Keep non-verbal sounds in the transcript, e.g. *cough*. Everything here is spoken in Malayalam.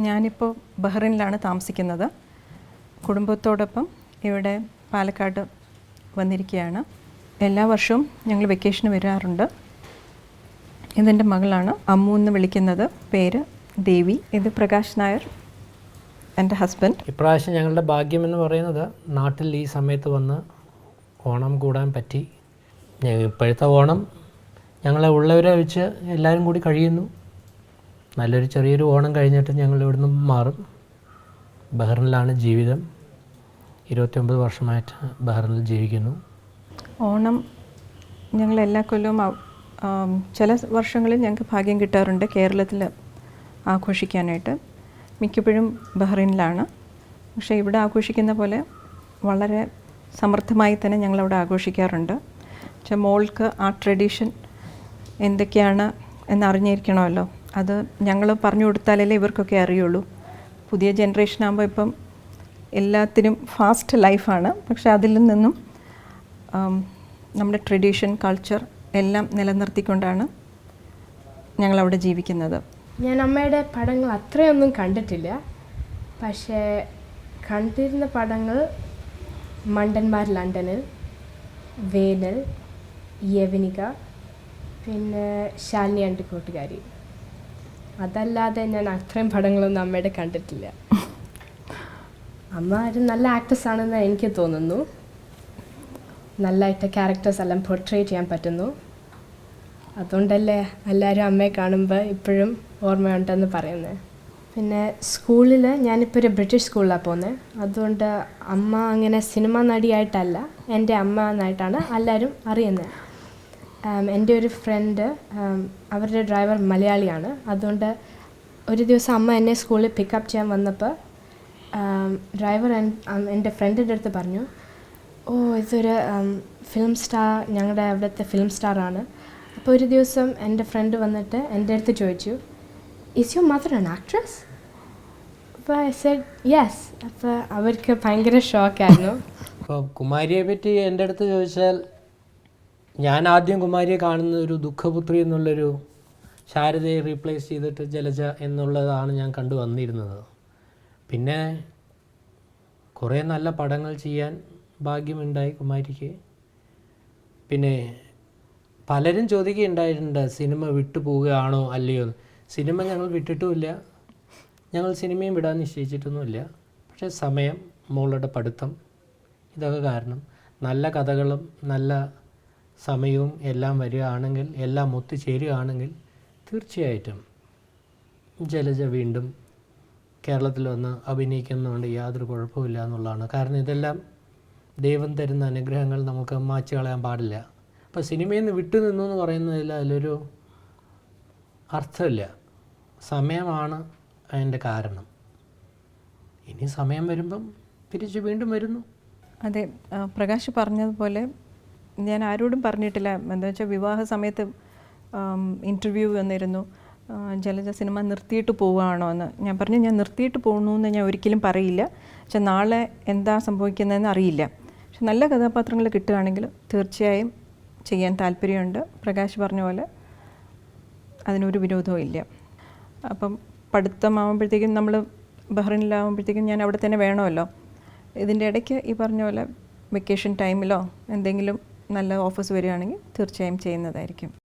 ഞാനിപ്പോൾ ബഹ്റിനിലാണ് താമസിക്കുന്നത്. കുടുംബത്തോടൊപ്പം ഇവിടെ പാലക്കാട് വന്നിരിക്കുകയാണ്. എല്ലാ വർഷവും ഞങ്ങൾ വെക്കേഷന് വരാറുണ്ട്. ഇതെന്റെ മകളാണ്. അമ്മു എന്ന് വിളിക്കുന്നത് പേര് ദേവി. ഇത് പ്രകാശ് നായർ എന്റെ ഹസ്ബൻഡ് ഇപ്രാവശ്യം ഞങ്ങളുടെ ഭാഗ്യം എന്ന് പറയുന്നത് നാട്ടിൽ ഈ സമയത്ത് വന്ന് ഓണം കൂടാൻ പറ്റി. ഇപ്പോഴത്തെ ഓണം ഞങ്ങളെ ഉള്ളവരെ വെച്ച് എല്ലാവരും കൂടി കഴിയുന്നു. നല്ലൊരു ചെറിയൊരു ഓണം കഴിഞ്ഞിട്ട് ഞങ്ങൾ ഇവിടുന്ന് മാറും. ബഹ്റിനിലാണ് ജീവിതം. ഇരുപത്തിയൊമ്പത് വർഷമായിട്ട് ബഹ്റിനിൽ ജീവിക്കുന്നു. ഓണം ഞങ്ങൾ എല്ലാ കൊല്ലവും ചില വർഷങ്ങളിൽ ഞങ്ങൾക്ക് ഭാഗ്യം കിട്ടാറുണ്ട് കേരളത്തിൽ ആഘോഷിക്കാനായിട്ട്. മിക്കപ്പോഴും ബഹ്റിനിലാണ്. പക്ഷേ ഇവിടെ ആഘോഷിക്കുന്ന പോലെ വളരെ സമൃദ്ധമായി തന്നെ ഞങ്ങളവിടെ ആഘോഷിക്കാറുണ്ട്. പക്ഷേ മോൾക്ക് ആ ട്രഡീഷൻ എന്തൊക്കെയാണ് എന്നറിഞ്ഞിരിക്കണമല്ലോ. അത് ഞങ്ങൾ പറഞ്ഞു കൊടുത്താലല്ലേ ഇവർക്കൊക്കെ അറിയുള്ളൂ. പുതിയ ജനറേഷൻ ആകുമ്പോൾ ഇപ്പം എല്ലാത്തിനും ഫാസ്റ്റ് ലൈഫാണ് പക്ഷെ അതിൽ നിന്നും നമ്മുടെ ട്രഡീഷൻ കൾച്ചർ എല്ലാം നിലനിർത്തിക്കൊണ്ടാണ് ഞങ്ങളവിടെ ജീവിക്കുന്നത്. ഞാൻ അമ്മയുടെ പടങ്ങൾ അത്രയൊന്നും കണ്ടിട്ടില്ല. പക്ഷേ കണ്ടിരുന്ന പടങ്ങൾ മണ്ടന്മാർ ലണ്ടനിൽ വേനൽ യവനിക പിന്നെ ശാലിനി ആൻഡ് കൂട്ടുകാരി. അതല്ലാതെ ഞാൻ അത്രയും പടങ്ങളൊന്നും അമ്മയുടെ കണ്ടിട്ടില്ല. അമ്മ ഒരു നല്ല ആക്ട്രസ് ആണെന്ന് എനിക്ക് തോന്നുന്നു. നല്ലതായിട്ട് ക്യാരക്ടേഴ്സ് എല്ലാം പോർട്രേറ്റ് ചെയ്യാൻ പറ്റുന്നു. അതുകൊണ്ടല്ലേ എല്ലാവരും അമ്മയെ കാണുമ്പോൾ ഇപ്പോഴും ഓർമ്മയുണ്ടെന്ന് പറയുന്നത് പിന്നെ സ്കൂളിൽ ഞാനിപ്പോൾ ഒരു ബ്രിട്ടീഷ് സ്കൂളിലാണ് പോകുന്നത് അതുകൊണ്ട് അമ്മ അങ്ങനെ സിനിമ നടിയായിട്ടല്ല. എന്റെ അമ്മ എന്നായിട്ടാണ് എല്ലാവരും അറിയുന്നത് എന്റെ ഒരു ഫ്രണ്ട് അവരുടെ ഡ്രൈവർ മലയാളിയാണ്. അതുകൊണ്ട് ഒരു ദിവസം അമ്മ എന്നെ സ്കൂളിൽ പിക്കപ്പ് ചെയ്യാൻ വന്നപ്പോൾ ഡ്രൈവർ എന്റെ ഫ്രണ്ടിന്റെ അടുത്ത് പറഞ്ഞു ഓ ഇതൊരു ഫിലിം സ്റ്റാർ ഞങ്ങളുടെ അവിടുത്തെ ഫിലിം സ്റ്റാറാണ് അപ്പോൾ ഒരു ദിവസം എന്റെ ഫ്രണ്ട് വന്നിട്ട് എന്റെ അടുത്ത് ചോദിച്ചു is you mother an actress അപ്പോൾ ഐ സെഡ് യെസ് അപ്പോൾ അവർക്ക് ഭയങ്കര ഷോക്കായിരുന്നു *laughs* അപ്പോൾ കുമാരിയെ പറ്റി എന്റെ അടുത്ത് ചോദിച്ചാൽ ഞാൻ ആദ്യം കുമാരിയെ കാണുന്ന ഒരു ദുഃഖപുത്രി എന്നുള്ളൊരു ശാരദയെ റീപ്ലേസ് ചെയ്തിട്ട് ജലജ എന്നുള്ളതാണ് ഞാൻ കണ്ടു വന്നിരുന്നത്. പിന്നെ കുറേ നല്ല പടങ്ങൾ ചെയ്യാൻ ഭാഗ്യമുണ്ടായി കുമാരിക്ക്. പിന്നെ പലരും ചോദിക്കുകയുണ്ടായിട്ടുണ്ട് സിനിമ വിട്ടു പോവുകയാണോ അല്ലയോ? സിനിമ ഞങ്ങൾ വിട്ടിട്ടുമില്ല. ഞങ്ങൾ സിനിമയും വിടാൻ നിശ്ചയിച്ചിട്ടൊന്നുമില്ല. പക്ഷേ സമയം മോളുടെ പഠിത്തം ഇതൊക്കെ കാരണം നല്ല കഥകളും നല്ല സമയവും എല്ലാം വരികയാണെങ്കിൽ എല്ലാം ഒത്തുചേരുകയാണെങ്കിൽ തീർച്ചയായിട്ടും ജലജ വീണ്ടും കേരളത്തിൽ വന്ന് അഭിനയിക്കുന്നതുകൊണ്ട് യാതൊരു കുഴപ്പമില്ല എന്നുള്ളതാണ്. കാരണം ഇതെല്ലാം ദൈവം തരുന്ന അനുഗ്രഹങ്ങൾ നമുക്ക് മാറ്റി കളയാൻ പാടില്ല. അപ്പോൾ സിനിമയിൽ നിന്ന് വിട്ടു നിന്നു എന്ന് പറയുന്നതിൽ അതിലൊരു അർത്ഥമില്ല. സമയമാണ് അതിന്റെ കാരണം. ഇനി സമയം വരുമ്പം തിരിച്ച് വീണ്ടും വരുന്നു. അതെ പ്രകാശ് പറഞ്ഞതുപോലെ ഞാൻ ആരോടും പറഞ്ഞിട്ടില്ല. എന്താ വെച്ചാൽ വിവാഹ സമയത്ത് ഇന്റർവ്യൂ വന്നിരുന്നു. ജലജ സിനിമ നിർത്തിയിട്ട് പോവുകയാണോ എന്ന്. ഞാൻ പറഞ്ഞു ഞാൻ നിർത്തിയിട്ട് പോകുന്നു എന്ന് ഞാൻ ഒരിക്കലും പറയില്ല. പക്ഷെ നാളെ എന്താ സംഭവിക്കുന്നതെന്ന് അറിയില്ല. പക്ഷെ നല്ല കഥാപാത്രങ്ങൾ കിട്ടുകയാണെങ്കിൽ തീർച്ചയായും ചെയ്യാൻ താല്പര്യമുണ്ട്. പ്രകാശ് പറഞ്ഞ പോലെ അതിനൊരു വിരോധവും ഇല്ല. അപ്പം പഠിത്തമാകുമ്പോഴത്തേക്കും നമ്മൾ ബഹ്റിനിലാകുമ്പോഴത്തേക്കും ഞാൻ അവിടെ തന്നെ വേണമല്ലോ. ഇതിന്റെ ഇടയ്ക്ക് ഈ പറഞ്ഞ പോലെ വെക്കേഷൻ ടൈമിലോ എന്തെങ്കിലും നല്ല ഓഫേഴ്സ് വരികയാണെങ്കിൽ തീർച്ചയായും ചെയ്യുന്നതായിരിക്കും.